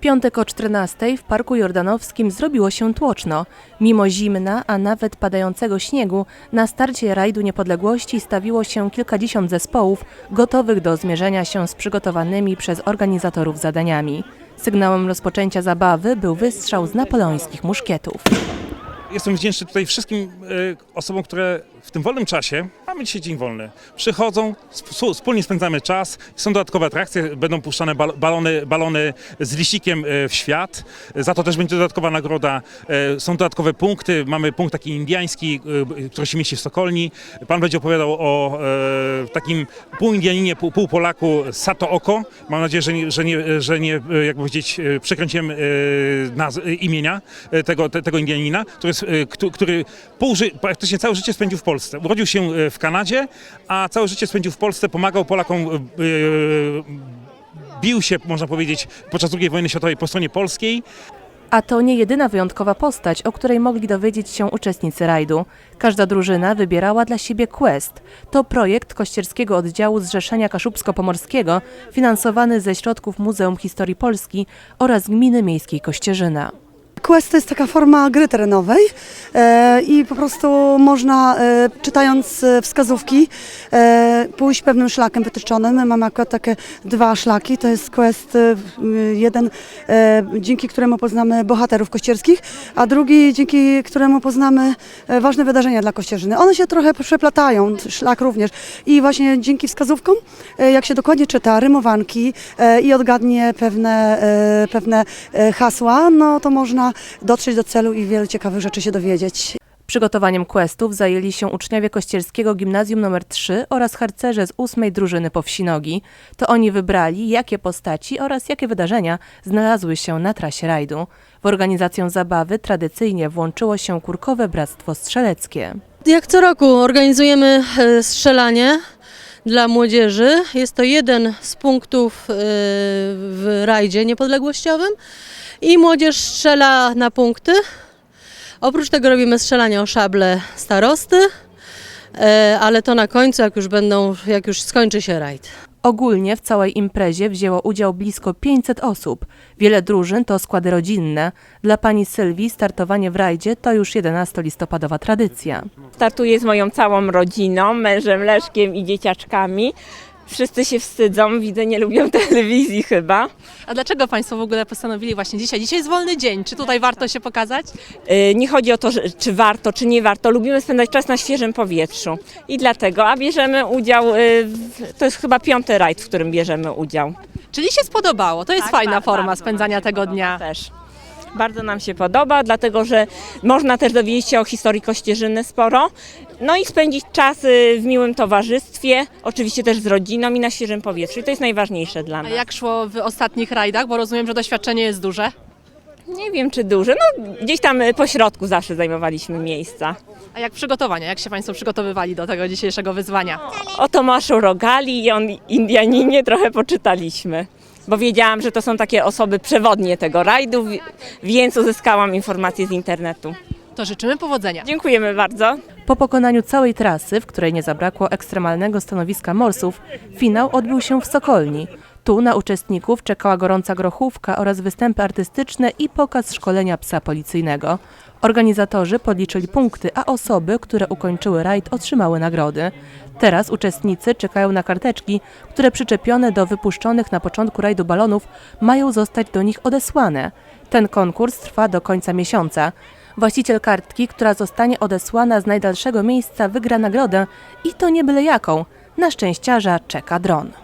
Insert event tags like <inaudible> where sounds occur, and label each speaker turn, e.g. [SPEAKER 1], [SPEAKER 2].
[SPEAKER 1] Piątek o 14 w Parku Jordanowskim zrobiło się tłoczno. Mimo zimna, a nawet padającego śniegu, na starcie rajdu niepodległości stawiło się kilkadziesiąt zespołów gotowych do zmierzenia się z przygotowanymi przez organizatorów zadaniami. Sygnałem rozpoczęcia zabawy był wystrzał z napoleońskich muszkietów.
[SPEAKER 2] Jestem wdzięczny tutaj wszystkim e, osobom, które w tym wolnym czasie, mamy dzisiaj dzień wolny, przychodzą, sp- wspólnie spędzamy czas, są dodatkowe atrakcje, będą puszczane bal- balony, balony z lisikiem e, w świat, za to też będzie dodatkowa nagroda, e, są dodatkowe punkty, mamy punkt taki indiański, e, który się mieści w Sokolni. Pan będzie opowiadał o takim pół Indianinie, pół, Polaku Sato Oko. Mam nadzieję, że nie, że nie, że nie jak powiedzieć, przekręciłem imienia tego, te, tego Indianina, który, który pół praktycznie całe życie spędził w Polsce. Urodził się e, w Kanadzie, a całe życie spędził w Polsce, pomagał Polakom, e, e, bił się, można powiedzieć, podczas II wojny światowej po stronie polskiej.
[SPEAKER 1] A to nie jedyna wyjątkowa postać, o której mogli dowiedzieć się uczestnicy rajdu. Każda drużyna wybierała dla siebie quest. To projekt Kościerskiego Oddziału Zrzeszenia Kaszubsko-Pomorskiego, finansowany ze środków Muzeum Historii Polski oraz Gminy Miejskiej Kościerzyna.
[SPEAKER 3] Quest to jest taka forma gry terenowej e, i po prostu można, e, czytając e, wskazówki, pójść pewnym szlakiem wytyczonym. My mamy akurat takie dwa szlaki. To jest quest jeden, dzięki któremu poznamy bohaterów kościerskich, a drugi, dzięki któremu poznamy ważne wydarzenia dla Kościerzyny. One się trochę przeplatają, szlak również. I właśnie dzięki wskazówkom, jak się dokładnie czyta rymowanki i odgadnie pewne, pewne hasła, no to można dotrzeć do celu i wiele ciekawych rzeczy się dowiedzieć.
[SPEAKER 1] Przygotowaniem questów zajęli się uczniowie Kościerskiego Gimnazjum nr 3 oraz harcerze z ósmej drużyny Powsinogi. To oni wybrali, jakie postaci oraz jakie wydarzenia znalazły się na trasie rajdu. W organizację zabawy tradycyjnie włączyło się Kurkowe Bractwo Strzeleckie.
[SPEAKER 4] Jak co roku organizujemy e, strzelanie dla młodzieży. Jest to jeden z punktów e, w rajdzie niepodległościowym i młodzież strzela na punkty. Oprócz tego robimy strzelanie o szable starosty, e, ale to na końcu, jak już będą, jak już skończy się rajd.
[SPEAKER 1] Ogólnie w całej imprezie wzięło udział blisko 500 osób. Wiele drużyn to składy rodzinne. Dla pani Sylwii startowanie w rajdzie to już 11-listopadowa tradycja.
[SPEAKER 5] Startuję z moją całą rodziną, mężem Leszkiem i dzieciaczkami. Wszyscy się wstydzą, widzę, nie lubią <laughs> telewizji chyba.
[SPEAKER 6] A dlaczego Państwo w ogóle postanowili właśnie dzisiaj? Dzisiaj jest wolny dzień. Czy tutaj warto się pokazać?
[SPEAKER 5] Yy, Nie chodzi o to, że, czy warto, czy nie warto. Lubimy spędzać czas na świeżym powietrzu. I dlatego, a bierzemy udział, yy, w, to jest chyba piąty rajd, w którym bierzemy udział.
[SPEAKER 6] Czyli się spodobało. To jest
[SPEAKER 5] Tak,
[SPEAKER 6] fajna forma
[SPEAKER 5] bardzo
[SPEAKER 6] spędzania tego dnia.
[SPEAKER 5] Też. Bardzo nam się podoba, dlatego że można też dowiedzieć się o historii Kościerzyny sporo. No i spędzić czas y, w miłym towarzystwie, oczywiście też z rodziną i na świeżym powietrzu. I to jest najważniejsze dla
[SPEAKER 6] A
[SPEAKER 5] nas.
[SPEAKER 6] jak szło w ostatnich rajdach? Bo rozumiem, że doświadczenie jest duże.
[SPEAKER 5] Nie wiem czy duże, no gdzieś tam y, po środku zawsze zajmowaliśmy miejsca.
[SPEAKER 6] A jak przygotowania? Jak się Państwo przygotowywali do tego dzisiejszego wyzwania?
[SPEAKER 5] O Tomaszu Rogali i on Indianinie trochę poczytaliśmy. Bo wiedziałam, że to są takie osoby przewodnie tego rajdu, wi- więc uzyskałam informacje z internetu.
[SPEAKER 6] To życzymy powodzenia.
[SPEAKER 5] Dziękujemy bardzo.
[SPEAKER 1] Po pokonaniu całej trasy, w której nie zabrakło ekstremalnego stanowiska morsów, finał odbył się w Sokolni. Tu na uczestników czekała gorąca grochówka oraz występy artystyczne i pokaz szkolenia psa policyjnego. Organizatorzy podliczyli punkty, a osoby, które ukończyły rajd, otrzymały nagrody. Teraz uczestnicy czekają na karteczki, które przyczepione do wypuszczonych na początku rajdu balonów mają zostać do nich odesłane. Ten konkurs trwa do końca miesiąca. Właściciel kartki, która zostanie odesłana z najdalszego miejsca, wygra nagrodę i to nie byle jaką. Na szczęściarza czeka dron.